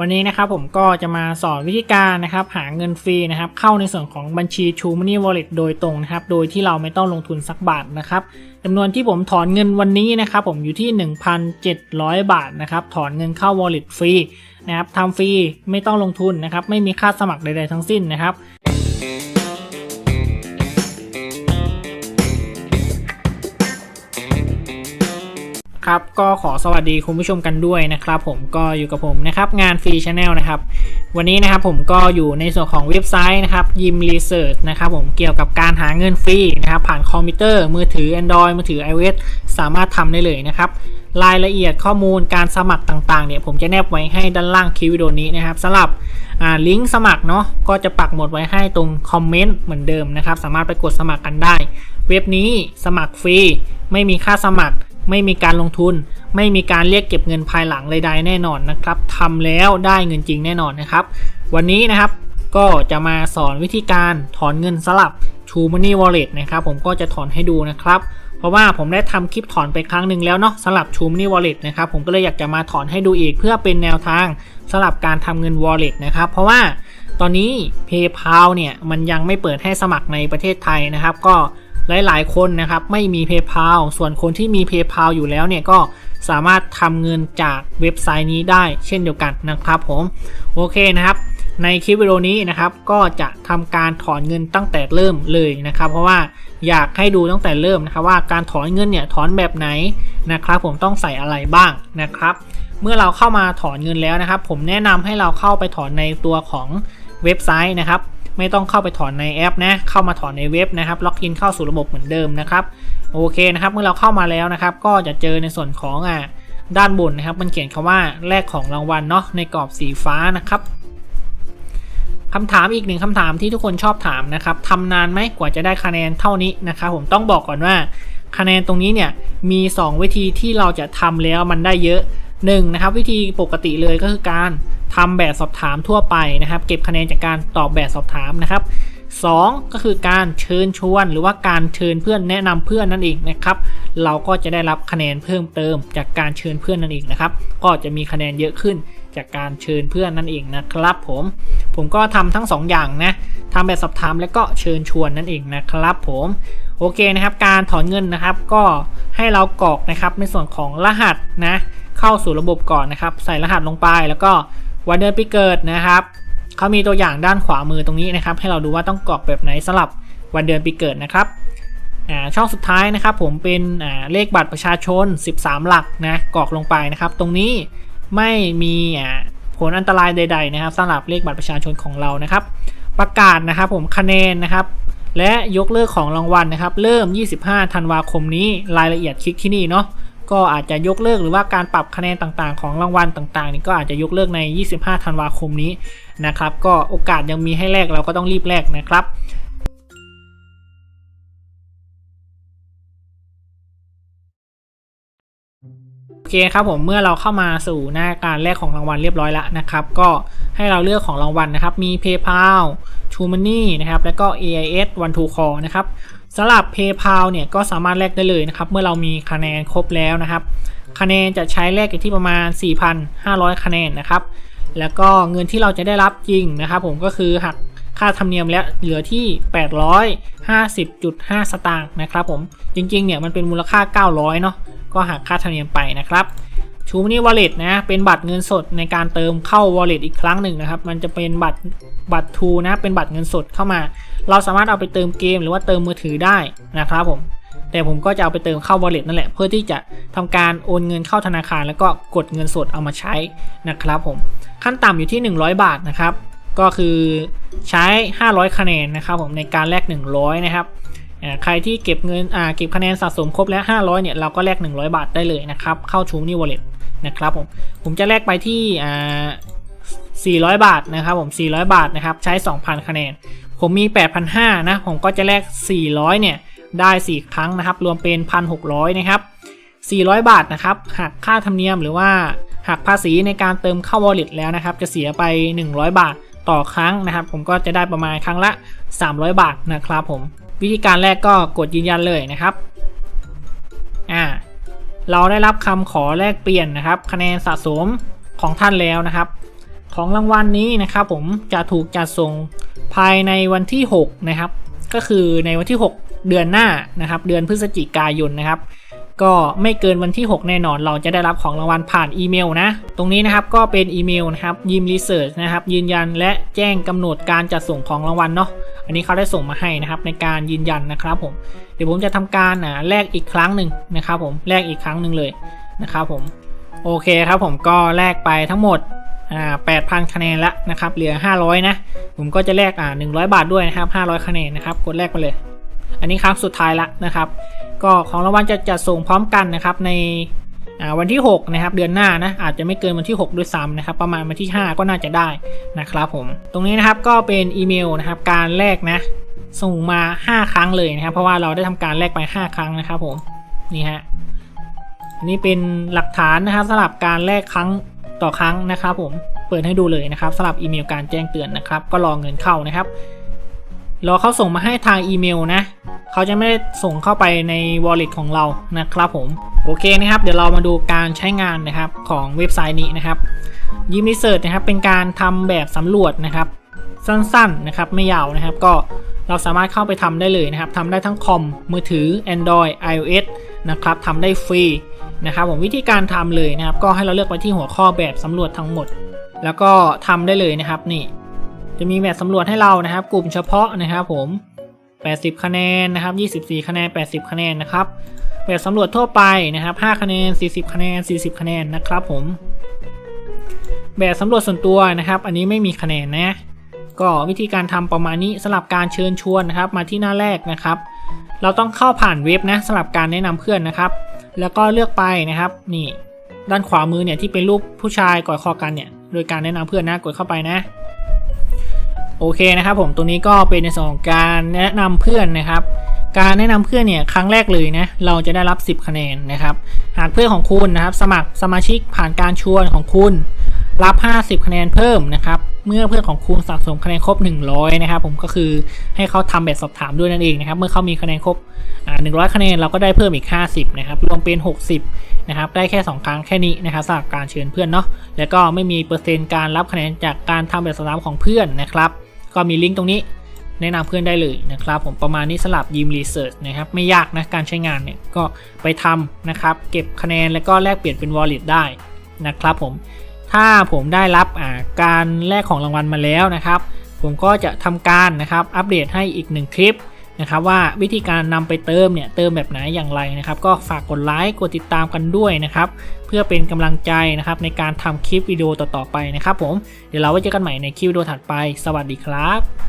วันนี้นะครับผมก็จะมาสอนวิธีการนะครับหาเงินฟรีนะครับเข้าในส่วนของบัญชี True Money Wallet โดยตรงนะครับโดยที่เราไม่ต้องลงทุนสักบาทนะครับจำนวนที่ผมถอนเงินวันนี้นะครับผมอยู่ที่ 1,700 บาทนะครับถอนเงินเข้า Wallet ฟรีนะครับทำฟรีไม่ต้องลงทุนนะครับไม่มีค่าสมัครใดๆทั้งสิ้นนะครับ ครับก็ขอสวัสดีคุณผู้ชมกันด้วยนะครับ ผมก็อยู่กับผมนะครับงานฟรีชาแนลนะครับ วันนี้นะครับผมก็อยู่ในส่วนของเว็บไซต์นะครับยิมรีเสิร์ชนะครับผมเกี่ยวกับการหาเงินฟรีนะครับ ผ่านคอมพิวเตอร์มือถือ Android มือถือ iOS สามารถทำได้เลยนะครับ รายละเอียดข้อมูลการสมัครต่างๆเนี่ยผมจะแนบไว้ให้ด้านล่างคลิปวิดีโอนี้นะครับสำหรับลิงก์สมัครเนาะก็จะปักหมดไว้ให้ตรงคอมเมนต์เหมือนเดิมนะครับ สามารถไปกดสมัครกันได้ เว็บนี้สมัครฟรีไม่มีค่าสมัคร ไม่มีการลงทุน ไม่มีการเรียกเก็บเงินภายหลังใดๆแน่นอนนะครับทำแล้วได้เงินจริงแน่นอนนะครับ วันนี้นะครับก็จะมาสอนวิธีการถอนเงินสลับ True Money Wallet นะครับ ผมก็จะถอนให้ดูนะครับ เพราะว่าผมได้ทำคลิปถอนไปครั้งหนึ่งแล้วเนาะสลับ True Money Wallet นะครับ ผมก็เลยอยากจะมาถอนให้ดูอีก เพื่อเป็นแนวทางสลับการทำเงิน Wallet นะครับ เพราะว่าตอนนี้ PayPal เนี่ยมันยังไม่เปิดให้สมัครในประเทศไทยนะครับ ก็ หลายๆ คนนะครับไม่มี PayPal ส่วนคนที่มี PayPal อยู่แล้วเนี่ยก็สามารถทำเงินจากเว็บไซต์นี้ได้เช่นเดียวกันนะครับผมโอเคนะครับ ในคลิปวิดีโอนี้นะครับก็จะทำการถอนเงินตั้งแต่เริ่มเลยนะครับ เพราะว่าอยากให้ดูตั้งแต่เริ่มนะครับว่าการถอนเงินเนี่ยถอนแบบไหนนะครับ ผมต้องใส่อะไรบ้างนะครับ เมื่อเราเข้ามาถอนเงินแล้วนะครับ ผมแนะนำให้เราเข้าไปถอนในตัวของ เว็บไซต์นะครับ ไม่ต้องเข้าไปถอนในแอปนะ เข้ามาถอนในเว็บนะครับ ล็อกอินเข้าสู่ระบบเหมือนเดิมนะครับ โอเคนะครับ เมื่อเราเข้ามาแล้วนะครับ ก็จะเจอในส่วนของอ่าด้านบนนะครับ มันเขียนคำว่าแลกของรางวัลเนาะ ในกรอบสีฟ้านะครับคำถามอีกหนึ่งคำถามที่ทุกคนชอบถามนะครับทำนานไหมกว่าจะได้คะแนนเท่านี้นะครับผมต้องบอกก่อนว่าคะแนนตรงนี้เนี่ยมี 2 วิธีที่เราจะทำแล้วมันได้เยอะ1นะครับวิธีปกติเลยก็คือการ ทำแบบสอบถามทั่วไปนะครับ เก็บคะแนนจากการตอบแบบสอบถามนะครับ 2 ก็คือการเชิญชวน หรือว่าการเชิญเพื่อนแนะนำเพื่อนนั่นเองนะครับ เราก็จะได้รับคะแนนเพิ่มเติมจากการเชิญเพื่อนนั่นเองนะครับ ก็จะมีคะแนนเยอะขึ้นจากการเชิญเพื่อนนั่นเองนะครับผม ผมก็ทำทั้ง 2 อย่างนะทำแบบสอบถามและก็เชิญชวนนั่นเองนะครับผมโอเคนะครับการถอนเงินนะครับก็ให้เรากรอกนะครับในส่วนของรหัสนะเข้าสู่ระบบก่อนนะครับ ใส่รหัสลงไปแล้วก็ วันเดือนปีเกิดนะครับเขามีตัวอย่างด้านขวามือตรงนี้นะครับ ให้เราดูว่าต้องกรอกแบบไหนสลับวันเดือนปีเกิดนะครับช่องสุดท้ายนะครับ ผมเป็นเลขบัตรประชาชน 13 หลักนะกรอกลงไปนะครับ ตรงนี้ไม่มีผลอันตรายใด ๆ นะครับสำหรับเลขบัตรประชาชนของเรานะครับ ประกาศนะครับผมคะแนนนะครับและยกเลิกของรางวัลนะครับ เริ่ม 25 ธันวาคมนี้ รายละเอียดคลิกที่นี่เนาะ ก็อาจจะยกเลิกหรือว่าการปรับคะแนนต่างๆ ของรางวัลต่างๆ นี่ก็อาจจะยกเลิกใน 25 ธันวาคมนี้นะครับ ก็โอกาสยังมีให้แลกเราก็ต้องรีบแลกนะครับโอเคครับผมเมื่อเราเข้ามาสู่หน้าการแลกของรางวัลเรียบร้อยแล้วนะครับ ก็ให้เราเลือกของรางวัลนะครับ มี PayPal True Money นะครับแล้วก็ AIS One to Call นะครับ สำหรับ PayPal เนี่ยก็สามารถแลกได้เลยนะครับ เมื่อเรามีคะแนนครบแล้วนะครับ คะแนนจะใช้แลกอยู่ที่ประมาณ 4,500 คะแนนนะครับ แล้วก็เงินที่เราจะได้รับจริงนะครับ ผมก็คือหักค่าธรรมเนียมแล้วเหลือที่ 850.5 สตางค์นะครับผมจริงๆเนี่ยมันเป็นมูลค่า 900 เนาะก็หักค่าธรรมเนียมไปนะครับ ชูม n นี่วอลเล็ตนะ เป็นบัตรเงินสดในการเติมเข้าวอลเล็ตอีกครั้งหนึ่งนะครับ มันจะเป็นบัตรบัตรทูนะ เป็นบัตรเงินสดเข้ามา เราสามารถเอาไปเติมเกมหรือว่าเติมมือถือได้นะครับผม แต่ผมก็จะเอาไปเติมเข้าวอลเล็ตนั่นแหละ เพื่อที่จะทำการโอนเงินเข้าธนาคาร แล้วก็กดเงินสดเอามาใช้นะครับผม ขั้นต่ำอยู่ที่ 100 บาทนะครับ ก็คือใช้ 500 คะแนนนะครับผมในการแลก 100 นะครับใครที่เก็บเงินเก็บคะแนนสะสมครบแล้ว 500 เนี่ย เราก็แลก 100 บาทได้เลยนะครับ เข้าชูนี่วอลเล็ต นะครับผมผมจะแลกไปที่อ่า400 บาทนะครับผม400 บาทนะครับใช้ 2,000 คะแนน ผมมี 8,500นะผมก็จะแลก 400 เนี่ยได้ 4 ครั้งนะครับ รวมเป็น 1,600 นะครับ 400 บาทนะครับหักค่าธรรมเนียมหรือว่าหักภาษีในการเติมเข้า wallet แล้วนะครับ จะเสียไป 100 บาทต่อครั้งนะครับ ผมก็จะได้ประมาณครั้งละ 300 บาทนะครับผมวิธีการแรกก็กดยืนยันเลยนะครับอ่า เราได้รับคำขอแลกเปลี่ยนนะครับ คะแนนสะสมของท่านแล้วนะครับ ของรางวัลนี้นะครับผมจะถูกจัดส่งภายในวันที่ 6 นะครับ ก็คือในวันที่ 6 เดือนหน้านะครับ เดือนพฤศจิกายนนะครับ ก็ไม่เกินวันที่ 6 แน่นอน เราจะได้รับของรางวัลผ่านอีเมลนะ ตรงนี้นะครับก็เป็นอีเมลนะครับยิมรีเสิร์ชนะครับยืนยันและแจ้งกำหนดการจัดส่งของรางวัลเนาะอันนี้เขาได้ส่งมาให้นะครับในการยืนยันนะครับผมเดี๋ยวผมจะทำการอ่าแลกอีกครั้งหนึ่งนะครับผมแลกอีกครั้งหนึ่งเลยนะครับผมโอเคครับผมก็แลกไปทั้งหมดอ่า8,000 คะแนนละนะครับเหลือ 500 นะ ผมก็จะแลกอ่า100 บาทด้วยนะครับ500 คะแนนนะครับกดแลกไปเลย อันนี้ครั้งสุดท้ายละนะครับ ก็ของรางวัลจะจัดส่งพร้อมกันนะครับในวันที่ 6 นะครับ เดือนหน้านะอาจจะไม่เกินวันที่ 6 ด้วยซ้ำนะครับ ประมาณวันที่ 5 ก็น่าจะได้นะครับผม ตรงนี้นะครับก็เป็นอีเมลนะครับการแลกนะส่งมา 5 ครั้งเลยนะครับ เพราะว่าเราได้ทำการแลกไป 5 ครั้งนะครับผมนี่ฮะนนี้เป็นหลักฐานนะครับสำหรับการแลกครั้งต่อครั้งนะครับผมเปิดให้ดูเลยนะครับสำหรับอีเมลการแจ้งเตือนนะครับ ก็รอเงินเข้านะครับรอเขาส่งมาให้ทางอีเมลนะ เขาจะไม่ได้ส่งเข้าไปใน wallet ของเรานะครับผมโอเคนะครับ เดี๋ยวเรามาดูการใช้งานนะครับของเว็บไซต์นี้นะครับยิมรีเสิร์ชนะครับเป็นการทำแบบสำรวจนะครับ สั้นๆนะครับไม่ยาวนะครับก็เราสามารถเข้าไปทำได้เลยนะครับทำได้ทั้งคอมมือถือ Android iOS นะครับทำได้ฟรีนะครับผมวิธีการทำเลยนะครับ ก็ให้เราเลือกไปที่หัวข้อแบบสำรวจทั้งหมด แล้วก็ทำได้เลยนะครับนี่ จะมีแบบสำรวจให้เรานะครับ กลุ่มเฉพาะนะครับผม 80 คะแนนนะครับ 24 คะแนน 80 คะแนนนะครับแบบสำรวจทั่วไปนะครับ 5 คะแนน 40 คะแนน 40 คะแนนนะครับผม แบบสำรวจส่วนตัวนะครับ อันนี้ไม่มีคะแนนนะ ก็วิธีการทำประมาณนี้สำหรับการเชิญชวนนะครับ มาที่หน้าแรกนะครับ เราต้องเข้าผ่านเว็บนะสำหรับการแนะนำเพื่อนนะครับ แล้วก็เลือกไปนะครับ นี่ ด้านขวามือเนี่ยที่เป็นรูปผู้ชายกอดคอกันเนี่ย โดยการแนะนำเพื่อนนะกดเข้าไปนะ โอเคนะครับผมตรงนี้ก็เป็นในส่วนของการแนะนำเพื่อนนะครับ การแนะนำเพื่อนเนี่ยครั้งแรกเลยนะเราจะได้รับ 10 คะแนนนะครับ หากเพื่อนของคุณนะครับ สมัครสมาชิกผ่านการชวนของคุณ รับ 50 คะแนนเพิ่มนะครับ เมื่อเพื่อนของคุณสะสมคะแนนครบ 100 นะครับ ผมก็คือให้เขาทำแบบสอบถามด้วยนั่นเองนะครับ เมื่อเขามีคะแนนครบอ่า100คะแนนเราก็ได้เพิ่มอีก 50 นะครับ รวมเป็น 60 นะครับ ได้แค่ 2 ครั้งแค่นี้นะครับสำหรับการเชิญเพื่อนเนาะแล้วก็ไม่มีเปอร์เซ็นต์การรับคะแนนจากการทำแบบสอบถามของเพื่อนนะครับ ก็มีลิงก์ตรงนี้แนะนำเพื่อนได้เลยนะครับ ผมประมาณนี้สลับยิมรีเสิร์ชนะครับ ไม่ยากนะการใช้งานเนี่ยก็ไปทำนะครับ เก็บคะแนนแล้วก็แลกเปลี่ยนเป็น wallet ได้นะครับผมถ้าผมได้รับการแลกของรางวัลมาแล้วนะครับ ผมก็จะทำการนะครับอัปเดตให้อีกหนึ่งคลิป นะครับว่าวิธีการนำไปเติมเนี่ยเติมแบบไหนอย่างไรนะครับ ก็ฝากกดไลค์กดติดตามกันด้วยนะครับ เพื่อเป็นกำลังใจนะครับในการทำคลิปวิดีโอต่อๆไปนะครับผมเดี๋ยวเราไว้เจอกันใหม่ในคลิปวิดีโอถัดไป สวัสดีครับ